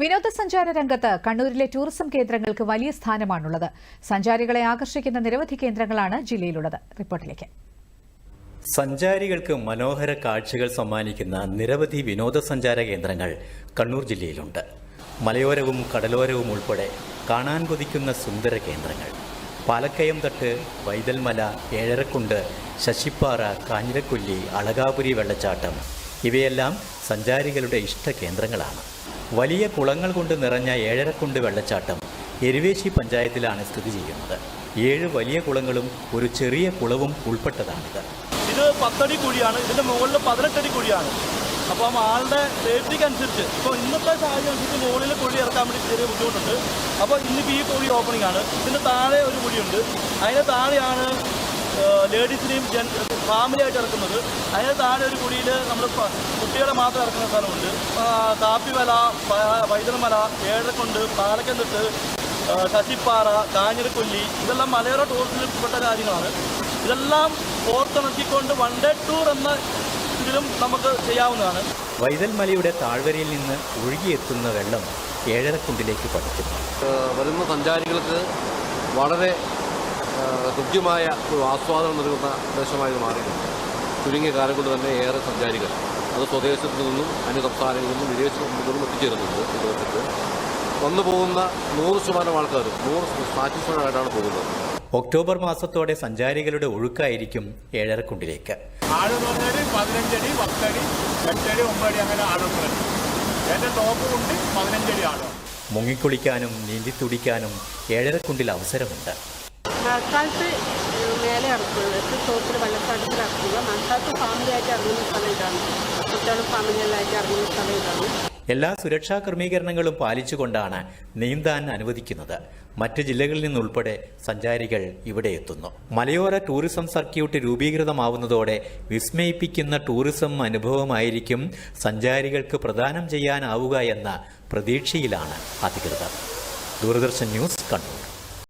വിനോദസഞ്ചാര രംഗത്ത് കണ്ണൂരിലെ ടൂറിസം കേന്ദ്രങ്ങൾക്ക് വലിയ സ്ഥാനമാണുള്ളത്. സഞ്ചാരികളെ ആകർഷിക്കുന്ന നിരവധി കേന്ദ്രങ്ങളാണ് ജില്ലയിലുള്ളത്. റിപ്പോർട്ടിലേക്ക്. സഞ്ചാരികൾക്ക് മനോഹര കാഴ്ചകൾ സമ്മാനിക്കുന്ന നിരവധി വിനോദസഞ്ചാര കേന്ദ്രങ്ങൾ കണ്ണൂർ ജില്ലയിലുണ്ട്. മലയോരവും കടലോരവും ഉൾപ്പെടെ കാണാൻ കൊതിക്കുന്ന സുന്ദര കേന്ദ്രങ്ങൾ. പാലക്കയം തട്ട് വൈതൽമല ഏഴരക്കുണ്ട് ശശിപ്പാറ കാഞ്ഞിരക്കുല്ലി അളകാപുരി വെള്ളച്ചാട്ടം ഇവയെല്ലാം സഞ്ചാരികളുടെ ഇഷ്ട കേന്ദ്രങ്ങളാണ്. വലിയ കുളങ്ങൾ കൊണ്ട് നിറഞ്ഞ ഏഴരക്കുണ്ട് വെള്ളച്ചാട്ടം എരുവേശി പഞ്ചായത്തിലാണ് സ്ഥിതി ചെയ്യുന്നത്. ഏഴ് വലിയ കുളങ്ങളും ഒരു ചെറിയ കുളവും ഉൾപ്പെട്ടതാണിത്. ഇത് പത്തടി കുഴിയാണ്. ഇതിന്റെ മുകളിൽ പതിനെട്ടടി കുഴിയാണ്. അപ്പം ആളുടെ സേഫ്റ്റിക്ക് അനുസരിച്ച് ഇപ്പോൾ ഇന്നത്തെ സാഹചര്യം അനുസരിച്ച് മുകളിൽ കുഴി ഇറക്കാൻ വേണ്ടി ചെറിയ ബുദ്ധിമുട്ടുണ്ട്. അപ്പോൾ ഇന്നിപ്പോൾ ഈ കുഴി ഓപ്പണിംഗ് ആണ്. ഇതിന് താഴെ ഒരു കുഴിയുണ്ട്. അതിന് താഴെയാണ് ലേഡീസിനെയും ജെൻ ഫാമിലി ആയിട്ട് ഇറക്കുന്നത്. അതിന് താഴെ ഒരു കുടിയിൽ നമ്മൾ കുട്ടികളെ മാത്രം ഇറക്കുന്ന സ്ഥലമുണ്ട്. കാപ്പിമല പൈതൽമല ഏഴരക്കുണ്ട് പാലക്കന്തിട്ട് ആ, ശശിപ്പാറ കാഞ്ഞിരക്കൊല്ലി ഇതെല്ലാം മലയോര ടൂറിസത്തിൽപ്പെട്ട കാര്യങ്ങളാണ് ഇതെല്ലാം ഓർത്തിണക്കിക്കൊണ്ട് വൺ ഡേ ടൂർ എന്ന ഇതിലും നമുക്ക് ചെയ്യാവുന്നതാണ്. വൈതൽമലയുടെ താഴ്വരയിൽ നിന്ന് ഒഴുകിയെത്തുന്ന വെള്ളം ഏഴരക്കുണ്ടിലേക്ക് പതിക്കുന്നു. ഏഹ് വരുന്ന സഞ്ചാരികൾക്ക് വളരെ ഏഹ് കൃത്യമായ ഒരു ആസ്വാദനം നൽകുന്ന പ്രദേശമായി മാറിയിട്ടുണ്ട് ചുരുങ്ങിയ കാലം കൊണ്ട് തന്നെ ഏറെ സഞ്ചാരികൾ. അത് സ്വദേശത്തു നിന്നും അന്യ സംസ്ഥാനങ്ങളിൽ നിന്നും വിദേശത്തു നിന്നും എത്തിച്ചേരുന്നുണ്ട് പ്രദേശത്ത് വന്നു പോകുന്ന നൂറ് ശതമാനം ആൾക്കാർ നൂറ് സാറ്റിസ്ഫൈഡ് ആയിട്ടാണ് പോകുന്നത്. ഒക്ടോബർ മാസത്തോടെ സഞ്ചാരികളുടെ ഒഴുക്കായിരിക്കും ഏഴരക്കുണ്ടിലേക്ക്. ആഴെന്ന് പറഞ്ഞാൽ പതിനഞ്ചടി പത്തടി എട്ടടി ഒമ്പടി അങ്ങനെ ആഴമുണ്ട് എന്റെ ടോപ്പ് കൊണ്ട് പതിനഞ്ചടി ആഴം മുങ്ങിക്കുളിക്കാനും നീന്തി തുടിക്കാനും ഏഴരക്കുണ്ടിൽ അവസരമുണ്ട്. മഴക്കാലത്ത് മേലെ ഇറക്കുന്നത് തോട്ടിൽ വെള്ളച്ചാട്ടത്തിൽ ഇറക്കുക മഴക്കാലത്ത് ഫാമിലിയായിട്ട് ഇറങ്ങുന്ന സ്ഥലം ഇതാണ്. കുട്ടികളും ഫാമിലികളായിട്ട് ഇറങ്ങുന്ന സ്ഥലം ഇതാണ്. എല്ലാ സുരക്ഷാ ക്രമീകരണങ്ങളും പാലിച്ചുകൊണ്ടാണ് നീന്താൻ അനുവദിക്കുന്നത്. മറ്റ് ജില്ലകളിൽ നിന്നുൾപ്പെടെ സഞ്ചാരികൾ ഇവിടെ എത്തുന്നു. മലയോര ടൂറിസം സർക്യൂട്ട് രൂപീകൃതമാവുന്നതോടെ വിസ്മയിപ്പിക്കുന്ന ടൂറിസം അനുഭവമായിരിക്കും സഞ്ചാരികൾക്ക് പ്രദാനം ചെയ്യാനാവുക എന്ന പ്രതീക്ഷയിലാണ് അധികൃതർ. ദൂരദർശൻ ന്യൂസ് കണ്ണൂർ.